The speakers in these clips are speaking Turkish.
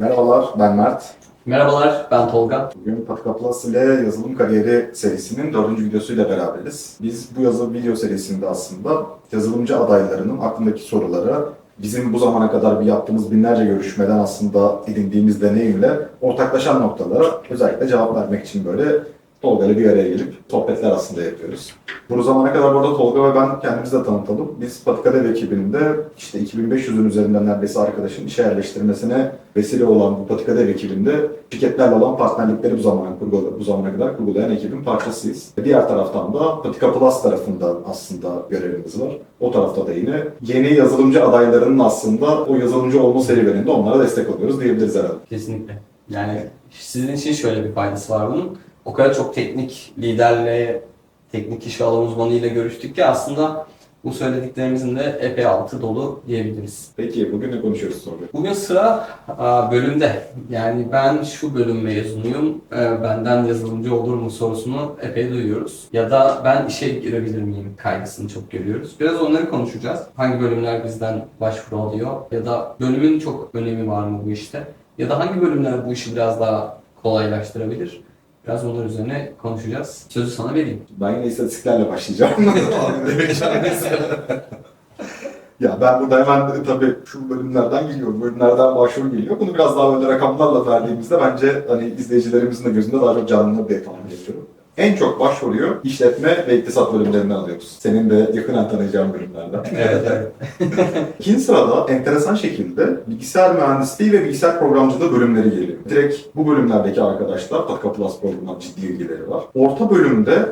Merhabalar, ben Mert. Merhabalar, ben Tolga. Bugün Patika Plus ile yazılım kariyeri serisinin dördüncü videosuyla beraberiz. Biz bu yazılım video serisinde aslında yazılımcı adaylarının aklındaki soruları bizim bu zamana kadar bir yaptığımız binlerce görüşmeden aslında edindiğimiz deneyimle ortaklaşan noktalara özellikle cevap vermek için böyle Tolga ile bir araya gelip sohbetler aslında yapıyoruz. Bu zamana kadar burada Tolga ve ben kendimizi de tanıtalım. Biz Patika Dev ekibinde işte 2500'ün üzerinden neredeyse arkadaşın işe yerleştirmesine vesile olan bu Patika Dev ekibinde şirketlerle olan partnerlikleri bu zamana, kurgula, bu zamana kadar kurgulayan ekibin parçasıyız. Diğer taraftan da Patika Plus tarafından aslında görevimiz var. O tarafta da yine yeni yazılımcı adaylarının aslında o yazılımcı olma serüveninde onlara destek oluyoruz diyebiliriz herhalde. Kesinlikle. Yani sizin için şöyle bir faydası var bunun. O kadar çok teknik liderle, teknik iş alan uzmanıyla görüştük ki aslında bu söylediklerimizin de epey altı dolu diyebiliriz. Peki bugün ne konuşuyoruz sonra? Bugün sıra bölümde. Yani ben şu bölüm mezunuyum, e, benden yazılımcı olur mu sorusunu epey duyuyoruz. Ya da ben işe girebilir miyim kaygısını çok görüyoruz. Biraz onları konuşacağız. Hangi bölümler bizden başvuru alıyor ya da bölümün çok önemi var mı bu işte? Ya da hangi bölümler bu işi biraz daha kolaylaştırabilir? Biraz onlar üzerine konuşacağız. Sözü sana vereyim. Ben yine istatistiklerle başlayacağım. ya ben burada hemen tabii şu bölümlerden geliyor, bölümlerden başvuru geliyor. Bunu biraz daha böyle rakamlarla verdiğimizde bence hani izleyicilerimizin de gözünde daha çok canlanır diye tahmin ediyorum. En çok başvuruyu işletme ve iktisat bölümlerinden alıyoruz. Senin de yakından tanıyacağın bölümlerden. Evet, evet. İkinci sırada enteresan şekilde bilgisayar mühendisliği ve bilgisayar programcılığı bölümleri geliyor. Direkt bu bölümlerdeki arkadaşlar Patka Plus programından ciddi ilgileri var. Orta bölümde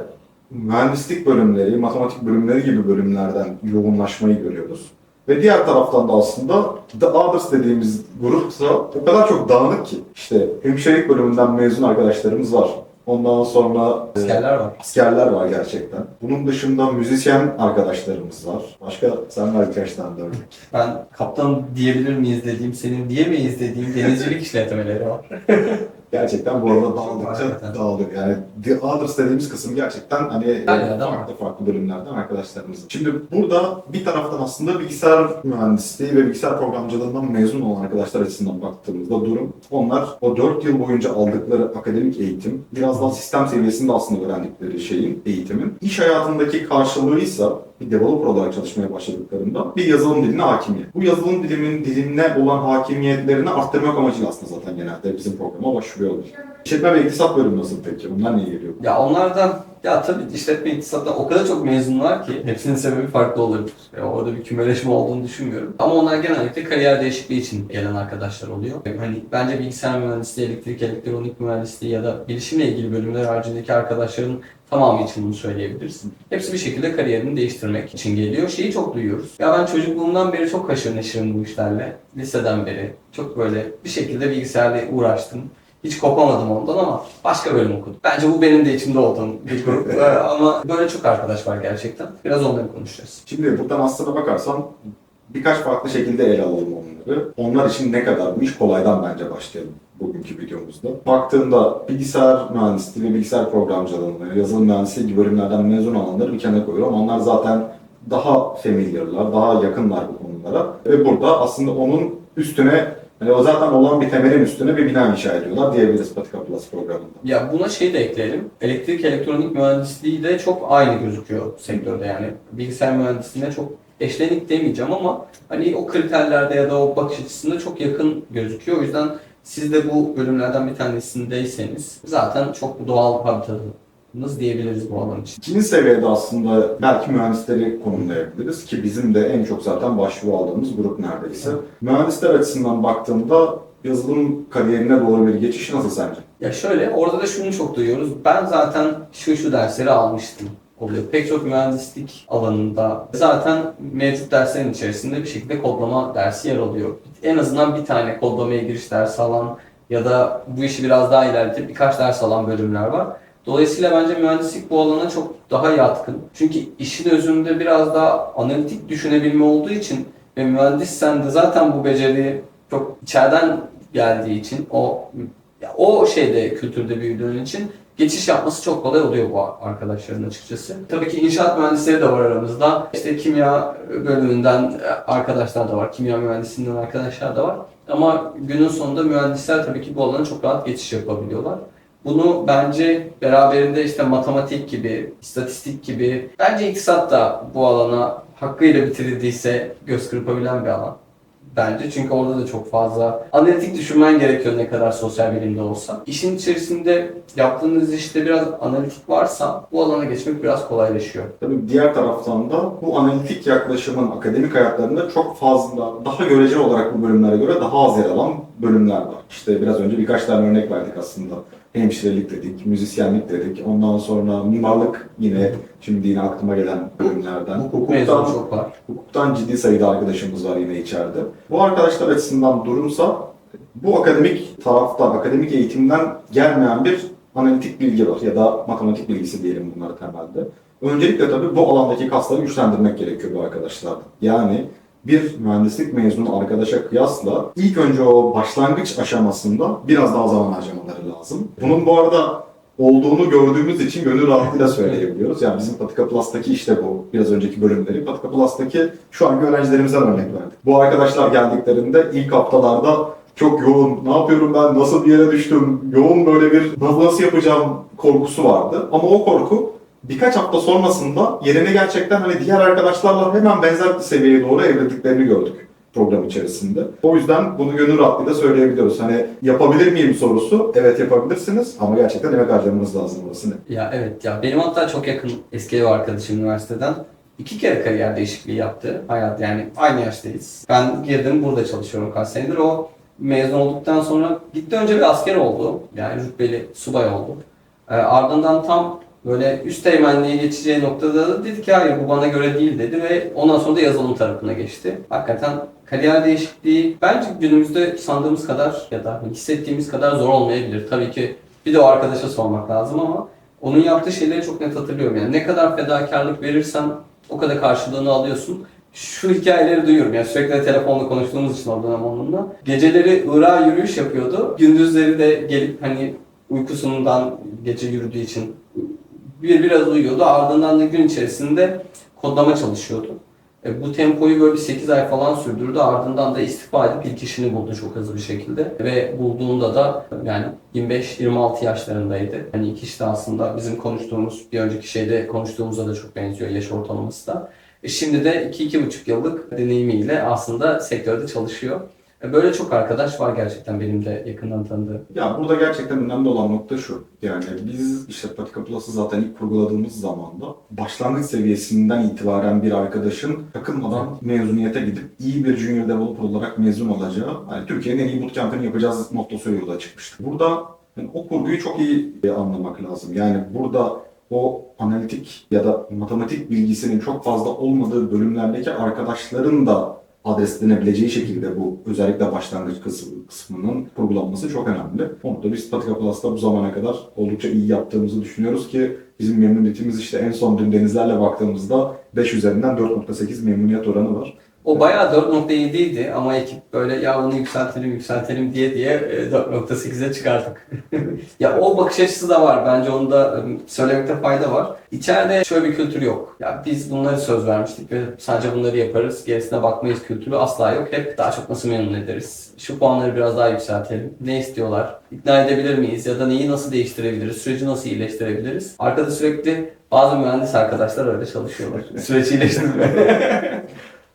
mühendislik bölümleri, matematik bölümleri gibi bölümlerden yoğunlaşmayı görüyoruz. Ve diğer taraftan da aslında The Others dediğimiz grupsa o kadar çok dağınık ki. İşte hemşirelik bölümünden mezun arkadaşlarımız var. Ondan sonra e, Askerler var. askerler var gerçekten. Bunun dışında müzisyen arkadaşlarımız var. Başka sen ver birkaç tane de örnek. Ben kaptan diyebilir miyiz dediğim, senin diyemeyiz dediğim denizcilik işletmeleri var. Gerçekten bu arada dağıldıkça dağılıyor. Yani The Others dediğimiz kısım gerçekten hani Aynen, farklı farklı bölümlerden arkadaşlarımız. Şimdi burada bir taraftan aslında bilgisayar mühendisliği ve bilgisayar programcılığından mezun olan arkadaşlar açısından baktığımızda durum onlar o 4 yıl boyunca aldıkları akademik eğitim biraz daha sistem seviyesinde aslında öğrendikleri şeyin, eğitimin iş hayatındaki karşılığıysa bir developer olarak çalışmaya başladıklarında bir yazılım diline hakimiyet. Bu yazılım dilimin diline olan hakimiyetlerini arttırmak amacıyla aslında zaten genelde bizim programa başvuruyorlar. İşletme ve iktisat bölümü nasıl peki? Bunlar niye geliyor? Ya onlardan ya tabii işletme iktisattan o kadar çok mezun var ki hepsinin sebebi farklı olabilir. Ya orada bir kümeleşme olduğunu düşünmüyorum. Ama onlar genellikle kariyer değişikliği için gelen arkadaşlar oluyor. Hani bence bilgisayar mühendisliği, elektrik, elektronik mühendisliği ya da bilişimle ilgili bölümler haricindeki arkadaşların tamamı için bunu söyleyebiliriz. Hepsi bir şekilde kariyerini değiştirmek için geliyor. Şeyi çok duyuyoruz. Ya ben çocukluğumdan beri çok haşır neşirim bu işlerle. Liseden beri. Çok böyle bir şekilde bilgisayarla uğraştım. Hiç kopamadım ondan ama başka bölüm okudum. Bence bu benim de içimde olduğum bir grup. Ee, ama böyle çok arkadaş var gerçekten. Biraz onları konuşacağız. Şimdi buradan aslına bakarsan birkaç farklı şekilde ele alalım onları. Onlar için ne kadar bu iş kolaydan bence başlayalım bugünkü videomuzda. Baktığında bilgisayar mühendisliği ve bilgisayar programcılığını, yazılım mühendisliği gibi bölümlerden mezun olanları bir kenara koyuyorum. Onlar zaten daha familiarlar, daha yakınlar bu konulara. Ve burada aslında onun üstüne, hani o zaten olan bir temelin üstüne bir bina inşa ediyorlar diyebiliriz Patika Plus programında. Ya buna şey de ekleyelim. Elektrik elektronik mühendisliği de çok aynı gözüküyor sektörde yani. Bilgisayar mühendisliğine çok eşlenik demeyeceğim ama hani o kriterlerde ya da o bakış açısında çok yakın gözüküyor. O yüzden siz de bu bölümlerden bir tanesindeyseniz zaten çok doğal habitatınız diyebiliriz bu alan için. İkinci seviyede aslında belki mühendisleri konumlayabiliriz ki bizim de en çok zaten başvuru aldığımız grup neredeyse. Mühendisler açısından baktığımda yazılım kariyerine doğru bir geçiş nasıl sence? Ya şöyle, orada da şunu çok duyuyoruz. Ben zaten şu şu dersleri almıştım oluyor. Pek çok mühendislik alanında zaten mevcut derslerin içerisinde bir şekilde kodlama dersi yer alıyor. En azından bir tane kodlamaya giriş dersi alan ya da bu işi biraz daha ilerletip birkaç ders alan bölümler var. Dolayısıyla bence mühendislik bu alana çok daha yatkın. Çünkü işin özünde biraz daha analitik düşünebilme olduğu için ve mühendissen de zaten bu beceri çok içeriden geldiği için o o şeyde kültürde büyüdüğün için geçiş yapması çok kolay oluyor bu arkadaşların açıkçası. Tabii ki inşaat mühendisleri de var aramızda. İşte kimya bölümünden arkadaşlar da var, kimya mühendisliğinden arkadaşlar da var. Ama günün sonunda mühendisler tabii ki bu alana çok rahat geçiş yapabiliyorlar. Bunu bence beraberinde işte matematik gibi, istatistik gibi, bence iktisat da bu alana hakkıyla bitirildiyse göz kırpabilen bir alan. Bence çünkü orada da çok fazla analitik düşünmen gerekiyor ne kadar sosyal bilimde olsa. İşin içerisinde yaptığınız işte biraz analitik varsa bu alana geçmek biraz kolaylaşıyor. Tabii diğer taraftan da bu analitik yaklaşımın akademik hayatlarında çok fazla, daha göreceli olarak bu bölümlere göre daha az yer alan bölümler var. İşte biraz önce birkaç tane örnek verdik aslında. Hemşirelik dedik, müzisyenlik dedik. Ondan sonra mimarlık yine şimdi yine aklıma gelen bölümlerden. Hukuktan, çok var. hukuktan ciddi sayıda arkadaşımız var yine içeride. Bu arkadaşlar açısından durumsa bu akademik taraftan, akademik eğitimden gelmeyen bir analitik bilgi var ya da matematik bilgisi diyelim bunları temelde. Öncelikle tabii bu alandaki kasları güçlendirmek gerekiyor bu arkadaşlarda. Yani bir mühendislik mezunu arkadaşa kıyasla ilk önce o başlangıç aşamasında biraz daha zaman harcamaları lazım. Bunun bu arada olduğunu gördüğümüz için gönül rahatlığıyla söyleyebiliyoruz. Yani bizim Patika Plus'taki işte bu biraz önceki bölümleri. Patika Plus'taki şu anki öğrencilerimizden örnek verdik. Bu arkadaşlar geldiklerinde ilk haftalarda çok yoğun, ne yapıyorum ben, nasıl bir yere düştüm, yoğun böyle bir nasıl yapacağım korkusu vardı. Ama o korku birkaç hafta sonrasında yerine gerçekten hani diğer arkadaşlarla hemen benzer bir seviyeye doğru evrildiklerini gördük program içerisinde. O yüzden bunu gönül rahatlığıyla söyleyebiliyoruz. Hani yapabilir miyim sorusu, evet yapabilirsiniz ama gerçekten emek harcamanız lazım orası ne? Ya evet ya benim hatta çok yakın eski ev arkadaşım üniversiteden iki kere kariyer değişikliği yaptı. Hayat yani aynı yaştayız. Ben girdim burada çalışıyorum kaç senedir. O mezun olduktan sonra gitti önce bir asker oldu. Yani rütbeli subay oldu. Ee, ardından tam böyle üst teğmenliğe geçeceği noktada da dedi ki hayır bu bana göre değil dedi ve ondan sonra da yazılım tarafına geçti. Hakikaten kariyer değişikliği bence günümüzde sandığımız kadar ya da hissettiğimiz kadar zor olmayabilir. Tabii ki bir de o arkadaşa sormak lazım ama onun yaptığı şeyleri çok net hatırlıyorum. Yani ne kadar fedakarlık verirsen o kadar karşılığını alıyorsun. Şu hikayeleri duyuyorum. Yani sürekli telefonla konuştuğumuz için o dönem onunla. Geceleri Irak'a yürüyüş yapıyordu. Gündüzleri de gelip hani uykusundan gece yürüdüğü için bir biraz uyuyordu. Ardından da gün içerisinde kodlama çalışıyordu. E, bu tempoyu böyle bir 8 ay falan sürdürdü. Ardından da istifa edip ilk işini buldu çok hızlı bir şekilde. Ve bulduğunda da yani 25-26 yaşlarındaydı. Hani ilk işte aslında bizim konuştuğumuz, bir önceki şeyde konuştuğumuzda da çok benziyor yaş ortalaması da. E, şimdi de 2-2,5 yıllık deneyimiyle aslında sektörde çalışıyor. E, Böyle çok arkadaş var gerçekten benim de yakından tanıdığım. Ya burada gerçekten önemli olan nokta şu. Yani biz işte Patika Plus'ı zaten ilk kurguladığımız zaman da başlangıç seviyesinden itibaren bir arkadaşın takılmadan mezuniyete gidip iyi bir junior developer olarak mezun olacağı, hani Türkiye'nin en iyi bootcamp'ını yapacağız mottosuyla yola çıkmıştık. Burada yani o kurguyu çok iyi anlamak lazım. Yani burada o analitik ya da matematik bilgisinin çok fazla olmadığı bölümlerdeki arkadaşların da adreslenebileceği şekilde bu özellikle başlangıç kısmı, kısmının kurgulanması çok önemli. Onu da biz Patika Plus'ta bu zamana kadar oldukça iyi yaptığımızı düşünüyoruz ki bizim memnuniyetimiz işte en son dün denizlerle baktığımızda 5 üzerinden 4.8 memnuniyet oranı var. O bayağı 4.7 idi ama ekip böyle ya bunu yükseltelim yükseltelim diye diye e, 4.8'e çıkardık. ya o bakış açısı da var. Bence onu da söylemekte fayda var. İçeride şöyle bir kültür yok. Ya biz bunları söz vermiştik ve sadece bunları yaparız. Gerisine bakmayız kültürü asla yok. Hep daha çok nasıl memnun ederiz. Şu puanları biraz daha yükseltelim. Ne istiyorlar? İkna edebilir miyiz? Ya da neyi nasıl değiştirebiliriz? Süreci nasıl iyileştirebiliriz? Arkada sürekli bazı mühendis arkadaşlar öyle çalışıyorlar. Süreç iyileştirme.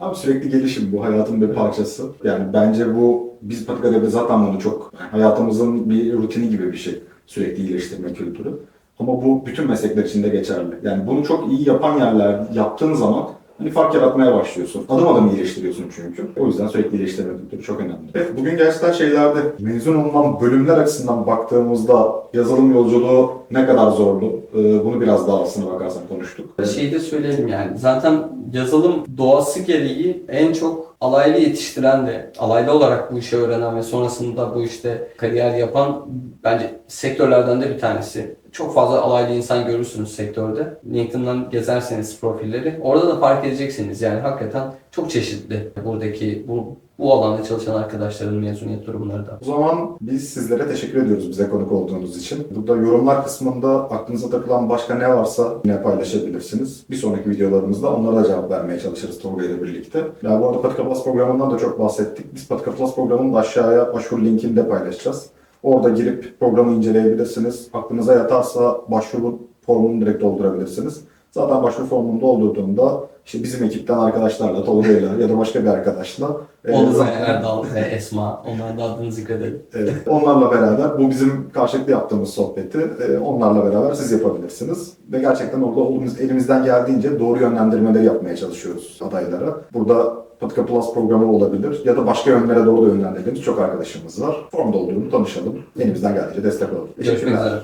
Abi sürekli gelişim bu hayatın bir parçası. Yani bence bu biz Patika Dev'de zaten bunu çok hayatımızın bir rutini gibi bir şey. Sürekli iyileştirme kültürü. Ama bu bütün meslekler için de geçerli. Yani bunu çok iyi yapan yerler yaptığın zaman hani fark yaratmaya başlıyorsun. Adım adım iyileştiriyorsun çünkü. O yüzden sürekli iyileştirme kültürü çok önemli. Evet bugün gerçekten şeylerde mezun olunan bölümler açısından baktığımızda yazılım yolculuğu ne kadar zorlu ee, bunu biraz daha aslına bakarsan konuştuk. Şeyi de söyleyelim yani. Zaten yazılım doğası gereği en çok alaylı yetiştiren de, alaylı olarak bu işi öğrenen ve sonrasında bu işte kariyer yapan bence sektörlerden de bir tanesi. Çok fazla alaylı insan görürsünüz sektörde. LinkedIn'dan gezerseniz profilleri. Orada da fark edeceksiniz. Yani hakikaten çok çeşitli buradaki bu bu alanda çalışan arkadaşların mezuniyet durumları da. O zaman biz sizlere teşekkür ediyoruz bize konuk olduğunuz için. Burada yorumlar kısmında aklınıza takılan başka ne varsa yine paylaşabilirsiniz. Bir sonraki videolarımızda onlara da cevap vermeye çalışırız Tolga ile birlikte. Ya bu arada Patika Plus programından da çok bahsettik. Biz Patika Plus programının aşağıya başvuru linkini de paylaşacağız. Orada girip programı inceleyebilirsiniz. Aklınıza yatarsa başvuru formunu direkt doldurabilirsiniz. Zaten başvuru formunu doldurduğunda işte bizim ekipten arkadaşlarla, Tolga'yla ya da başka bir arkadaşla e, Oğuz zaten- Erdal ve Esma. Onların da adını zikredelim. Evet, onlarla beraber bu bizim karşılıklı yaptığımız sohbeti e, onlarla beraber siz yapabilirsiniz. Ve gerçekten orada olduğumuz elimizden geldiğince doğru yönlendirmeleri yapmaya çalışıyoruz adaylara. Burada Patika Plus programı olabilir ya da başka yönlere doğru da yönlendirdiğimiz çok arkadaşımız var. Form doldurun, tanışalım. Elimizden geldiğince destek olalım. Görüşmek Teşekkürler. üzere.